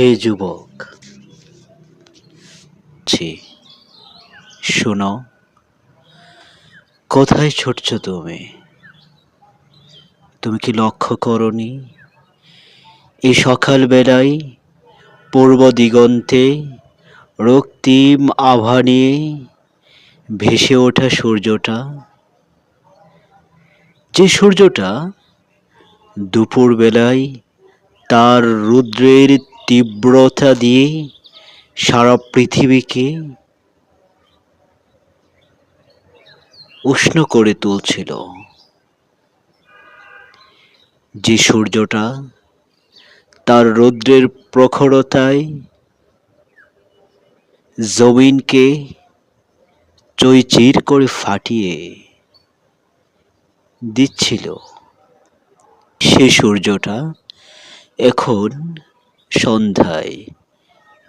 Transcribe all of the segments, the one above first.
হে যুবক। ছি, শোনো, কোথায় ছুটছ তুমি? তুমি কি লক্ষ্য করনি? এই সকাল বেলায় পূর্ব দিগন্তে রক্তিম আভা নিয়ে ভেসে ওঠা সূর্যটা। যে সূর্যটা দুপুর বেলায় তার রুদ্রের তীব্রতা দিয়ে সারা পৃথিবীকে উষ্ণ করে তুলছিল। যে সূর্যটা তার রৌদ্রের প্রখরতায় জমিনকে চৈচির করে ফাটিয়ে দিচ্ছিল। সে সূর্যটা এখন সন্ধ্যায়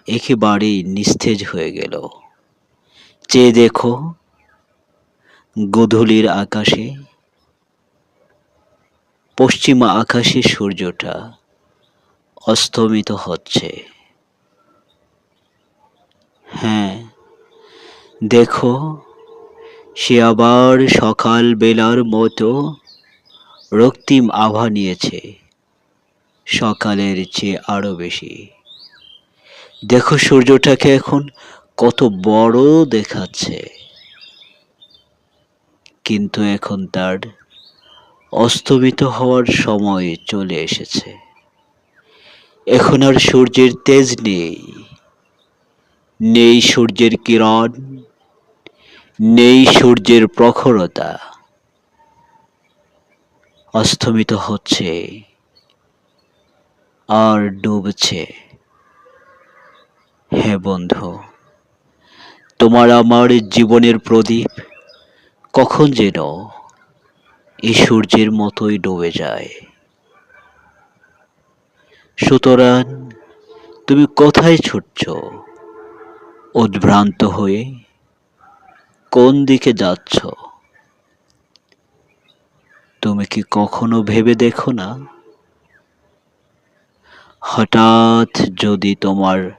একেবারেই নিস্তেজ হয়ে গেল। চেয়ে দেখো, গোধূলির আকাশে, পশ্চিমা আকাশে সূর্যটা অস্তমিত হচ্ছে। হ্যাঁ দেখো, সে আবার সকাল বেলার মতো রক্তিম আভা নিয়েছে। সকালের চেয়ে আরও বেশি। দেখো সূর্যটাকে এখন কত বড় দেখাচ্ছে। কিন্তু এখন তার অস্তমিত হওয়ার সময় চলে এসেছে। এখন আর সূর্যের তেজ নেই। নেই সূর্যের কিরণ, নেই সূর্যের প্রখরতা। অস্তমিত হচ্ছে। আর ডুবছে। হে বন্ধু, তোমার আমার জীবনের প্রদীপ কখন যেন এই সূর্যের মতোই ডুবে যায়। সুতরাং তুমি কোথায় ছুটছ? উদ্ভ্রান্ত হয়ে কোন দিকে যাচ্ছ? তুমি কি কখনো ভেবে দেখো না? হঠাৎ যদি তোমার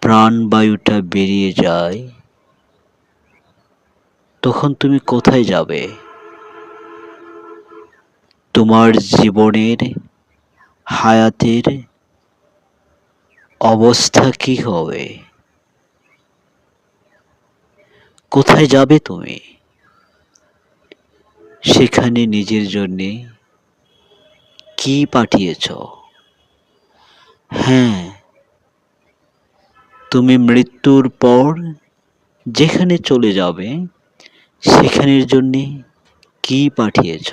প্রাণবায়ুটা বেরিয়ে যায়, তখন তুমি কোথায় যাবে? তোমার জীবনের, হায়াতের অবস্থা কি হবে? কোথায় যাবে তুমি? সেখানে নিজের জন্যে কি পাঠিয়েছ? হ্যাঁ। তুমি মৃত্যুর পর যেখানে চলে যাবে সেখানের জন্যে কি পাঠিয়েছ?